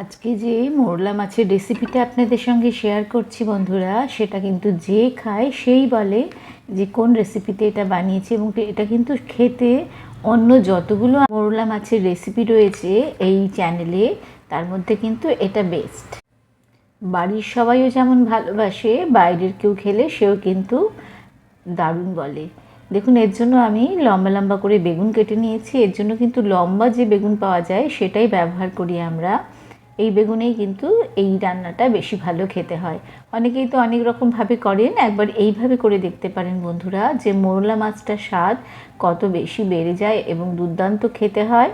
আজকে যে মোরলা মাছের রেসিপিটা আপনাদের সঙ্গে শেয়ার করছি বন্ধুরা, সেটা কিন্তু যে খায় সেই বলে যে কোন রেসিপিতে এটা বানিয়েছি এবং এটা কিন্তু খেতে অন্য যতগুলো মোরলা মাছের রেসিপি রয়েছে এই চ্যানেলে তার মধ্যে কিন্তু এটা বেস্ট বাড়ির সবাইও যেমন ভালোবাসে, বাইরের কেউ খেলে সেও কিন্তু দারুণ বলে। দেখুন, এর জন্য আমি লম্বা লম্বা করে বেগুন কেটে নিয়েছি, এর জন্য কিন্তু লম্বা যে বেগুন পাওয়া যায় সেটাই ব্যবহার করি আমরা। এই বেগুনেই কিন্তু এই রান্নাটা বেশি ভালো খেতে হয়। অনেকেই তো অনেক রকমভাবে করেন, একবার এইভাবে করে দেখতে পারেন বন্ধুরা যে মোরলা মাছটার স্বাদ কত বেশি বেড়ে যায় এবং দুর্দান্ত খেতে হয়।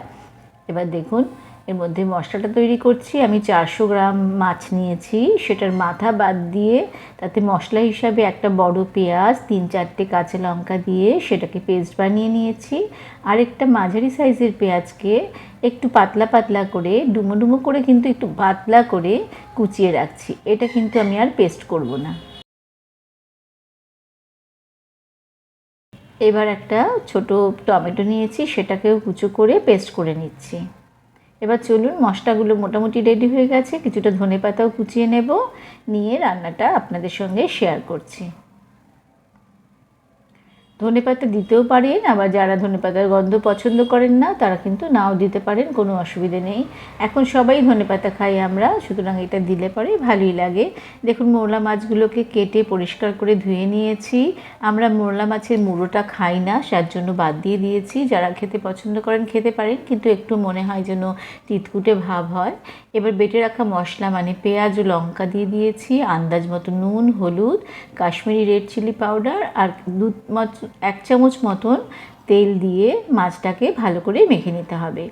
এবার দেখুন এর মধ্যে মশলাটা তৈরি করছি। আমি চারশো গ্রাম মাছ নিয়েছি। সেটার মাথা বাদ দিয়ে তাতে মশলা হিসাবে একটা বড় পেঁয়াজ, তিন চারটে কাঁচা লঙ্কা দিয়ে সেটাকে পেস্ট বানিয়ে নিয়েছি। আর একটা মাঝারি সাইজের পেঁয়াজকে একটু পাতলা পাতলা করে, ডুমো ডুমো করে কিন্তু একটু পাতলা করে কুচিয়ে রাখছি। এটা কিন্তু আমি আর পেস্ট করব না। এবার একটা ছোট টমেটো নিয়েছি, সেটাকেও কুচো করে পেস্ট করে নিচ্ছি। এবার চলুন মশলাগুলো মোটামুটি রেডি হয়ে গেছে, কিছুটা ধনে পাতাও কুচিয়ে নেব, নিয়ে রান্নাটা আপনাদের সঙ্গে শেয়ার করছি। ধনে পাতা দিতেও পারেন, আবার যারা ধনে পাতার গন্ধ পছন্দ করেন না, তারা কিন্তু নাও দিতে পারেন, কোনো অসুবিধে নেই। এখন সবাই ধনে পাতা খাই আমরা, সুতরাং এটা দিলে পরে ভালোই লাগে। দেখুন, মোরলা মাছগুলোকে কেটে পরিষ্কার করে ধুয়ে নিয়েছি। আমরা মোরলা মাছের মুড়োটা খাই না যার জন্য বাদ দিয়ে দিয়েছি। যারা খেতে পছন্দ করেন, খেতে পারেন, কিন্তু একটু মনে হয় যেন তিতকুটে ভাব হয়। এবার বেটে রাখা মশলা মানে পেঁয়াজ ও লঙ্কা দিয়ে দিয়েছি। আন্দাজ মতো নুন, হলুদ, কাশ্মীরি রেড চিলি পাউডার আর দু এক চামচ মতন তেল দিয়ে মাছটাকে ভালো করে মেখে নিতে হবে।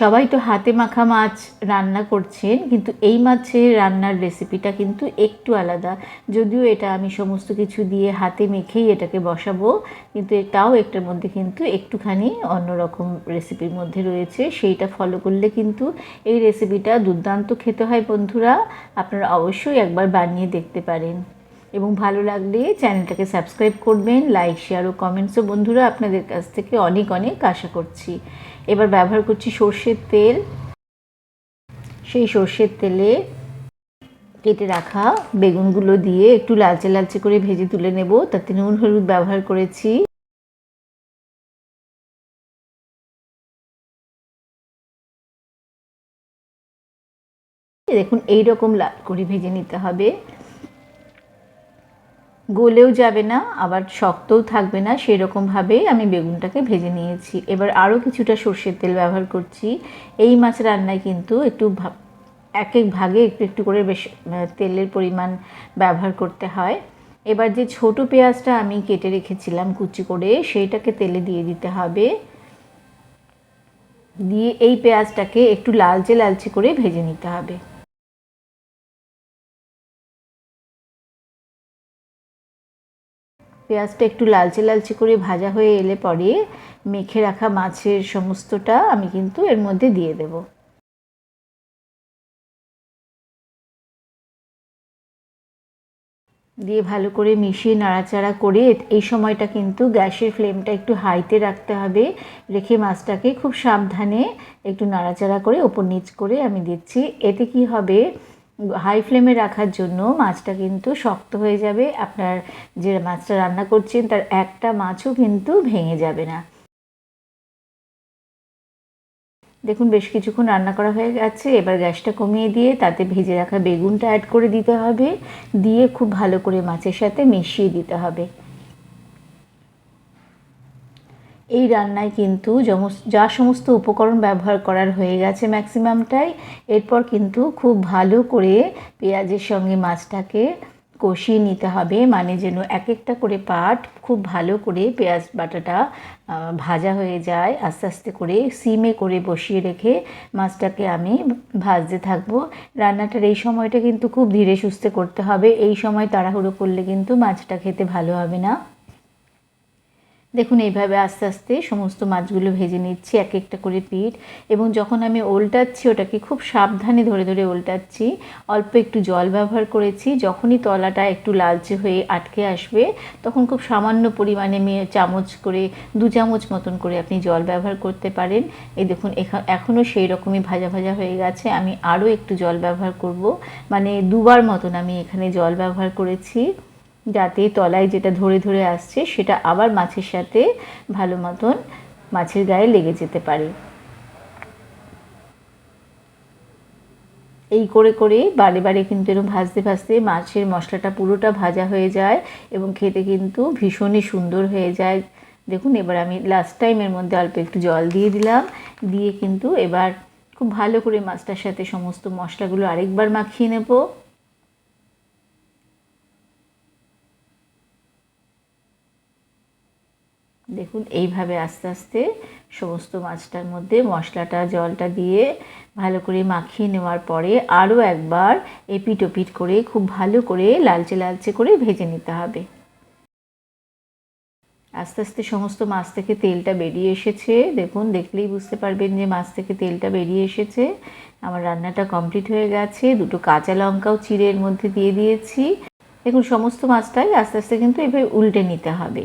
সবাই তো হাতে মাখা মাছ রান্না করছেন, কিন্তু এই মাছের রান্নার রেসিপিটা কিন্তু একটু আলাদা। যদিও এটা আমি সমস্ত কিছু দিয়ে হাতে মেখেই এটাকে বসাবো, কিন্তু তাও একটার মধ্যে কিন্তু একটুখানি অন্যরকম রেসিপির মধ্যে রয়েছে। সেইটা ফলো করলে কিন্তু এই রেসিপিটা দুর্দান্ত খেতে হয় বন্ধুরা। আপনারা অবশ্যই একবার বানিয়ে দেখতে পারেন। এবং ভালো লাগলে চ্যানেলটাকে সাবস্ক্রাইব করবেন লাইক শেয়ার ও কমেন্টসও বন্ধুরা আপনাদের কাছ থেকে অনেক অনেক আশা করছি। এবার ব্যবহার করছি সর্ষের তেল। সেই সর্ষের তেলে কেটে রাখা বেগুনগুলো দিয়ে একটু লালচে লালচে করে ভেজে তুলে নেব। তাতে নুন, হলুদ ব্যবহার করেছি। দেখুন এই রকম লাল করে ভেজে নিতে হবে। গলেও যাবে না, আবার শক্তও থাকবে না সেরকমভাবে আমি বেগুনটাকে ভেজে নিয়েছি। এবার আরও কিছুটা সর্ষের তেল ব্যবহার করছি। এই মাছ রান্নায় কিন্তু একটু এক এক ভাগে একটু একটু করে বেশ তেলের পরিমাণ ব্যবহার করতে হয়। এবার যে ছোট পেঁয়াজটা আমি কেটে রেখেছিলাম কুচি করে, সেইটাকে তেলে দিয়ে দিতে হবে। দিয়ে এই পেঁয়াজটাকে একটু লালচে লালচে করে ভেজে নিতে হবে। পেঁয়াজটা একটু লালচে লালচে করে ভাজা হয়ে এলে পরে মেখে রাখা মাছের সমস্তটা আমি কিন্তু এর মধ্যে দিয়ে দেব। দিয়ে ভালো করে মিশিয়ে নাড়াচাড়া করে এই সময়টা কিন্তু গ্যাসের ফ্লেমটা একটু হাইতে রাখতে হবে। রেখে মাছটাকে খুব সাবধানে একটু নাড়াচাড়া করে ওপর নিচ করে আমি দিচ্ছি। এতে কি হবে? হাই ফ্লেমে রাখার জন্য মাছটা কিন্তু শক্ত হয়ে যাবে। আপনার যে মাছটা রান্না করছেন, তার একটা মাছও কিন্তু ভেঙে যাবে না। দেখুন, বেশ কিছুক্ষণ রান্না করা হয়ে গেছে। এবার গ্যাসটা কমিয়ে দিয়ে তাতে ভেজে রাখা বেগুনটা অ্যাড করে দিতে হবে। দিয়ে খুব ভালো করে মাছের সাথে মিশিয়ে দিতে হবে। এই রান্নায় কিন্তু যা সমস্ত উপকরণ ব্যবহার করার হয়ে গেছে ম্যাক্সিমামটাই, এরপর কিন্তু খুব ভালো করে পেঁয়াজের সঙ্গে মাছটাকে কষিয়ে নিতে হবে। মানে যেন এক একটা করে পাট খুব ভালো করে পেঁয়াজ বাটাটা ভাজা হয়ে যায়। আস্তে আস্তে করে সিমে করে বসিয়ে রেখে মাছটাকে আমি ভাজতে থাকব। রান্নাটার এই সময়টা কিন্তু খুব ধীরে সুস্থে করতে হবে। এই সময় তাড়াহুড়ো করলে কিন্তু মাছটা খেতে ভালো হবে না। দেখুন, এইভাবে আস্তে আস্তে সমস্ত মাছগুলো ভেজে নিচ্ছি, এক একটা করে পিঠ এবং যখন আমি ওল্টাচ্ছি, ওটাকে খুব সাবধানে ধরে ধরে ওল্টাচ্ছি। অল্প একটু জল ব্যবহার করেছি। যখনই তলাটা একটু লালচে হয়ে আটকে আসবে, তখন খুব সামান্য পরিমাণে চামচ করে, দু চামচ মতন করে আপনি জল ব্যবহার করতে পারেন। এই দেখুন, এখা, এখনও সেই রকমই ভাজা ভাজা হয়ে গেছে। আমি আরও একটু জল ব্যবহার করব। মানে দুবার মতন আমি এখানে জল ব্যবহার করেছি। যাতে তলায় যেটা ধরে ধরে আসছে সেটা আবার মাছের সাথে ভালো মতন মাছের গায়ে লেগে যেতে পারে। এই করে করে বারে বারে কিন্তু এরকম ভাজতে ভাজতে মাছের মশলাটা পুরোটা ভাজা হয়ে যায় এবং খেতে কিন্তু ভীষণই সুন্দর হয়ে যায়। দেখুন, এবার আমি লাস্ট টাইমের মধ্যে অল্প একটু জল দিয়ে দিলাম। দিয়ে কিন্তু এবার খুব ভালো করে মাছটার সাথে সমস্ত মশলাগুলো আরেকবার মাখিয়ে নেব। দেখুন, এইভাবে আস্তে আস্তে সমস্ত মাছটার মধ্যে মশলাটা, জলটা দিয়ে ভালো করে মাখিয়ে নেওয়ার পরে আরও একবার এপিট ওপিট করে খুব ভালো করে লালচে লালচে করে ভেজে নিতে হবে। আস্তে আস্তে সমস্ত মাছ থেকে তেলটা বেরিয়ে এসেছে। দেখুন, দেখলেই বুঝতে পারবেন যে মাছ থেকে তেলটা বেরিয়ে এসেছে। আমার রান্নাটা কমপ্লিট হয়ে গেছে। দুটো কাঁচা লঙ্কাও চিড়ের মধ্যে দিয়ে দিয়েছি। দেখুন, সমস্ত মাছটাই আস্তে আস্তে কিন্তু এভাবে উল্টে নিতে হবে।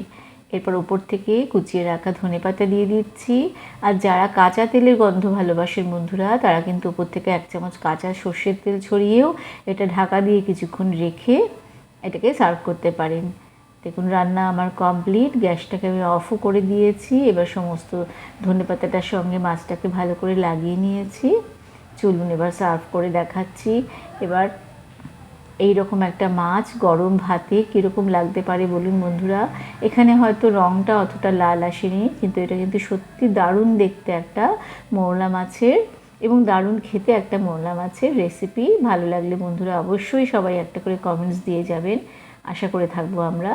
এরপর ওপর থেকে কুচিয়ে রাখা ধনে পাতা দিয়ে দিচ্ছি। আর যারা কাঁচা তেলের গন্ধ ভালোবাসেন বন্ধুরা, তারা কিন্তু ওপর থেকে এক চামচ কাঁচা সর্ষের তেল ছড়িয়েও এটা ঢাকা দিয়ে কিছুক্ষণ রেখে এটাকে সার্ভ করতে পারেন। দেখুন, রান্না আমার কমপ্লিট। গ্যাসটাকে আমি অফও করে দিয়েছি। এবার সমস্ত ধনে পাতাটার সঙ্গে মাছটাকে ভালো করে লাগিয়ে নিয়েছি। চলুন এবার সার্ভ করে দেখাচ্ছি। এবার এই রকম একটা মাছ, গরম ভাতে কীরকম লাগতে পারে বলুন বন্ধুরা? এখানে হয়তো রঙটা অতটা লাল আসেনি, কিন্তু এটা কিন্তু সত্যি দারুণ দেখতে একটা মোরলা মাছের এবং দারুণ খেতে একটা মোরলা মাছের রেসিপি ভালো লাগলে বন্ধুরা অবশ্যই সবাই একটা করে কমেন্টস দিয়ে যাবেন। আশা করে থাকব আমরা।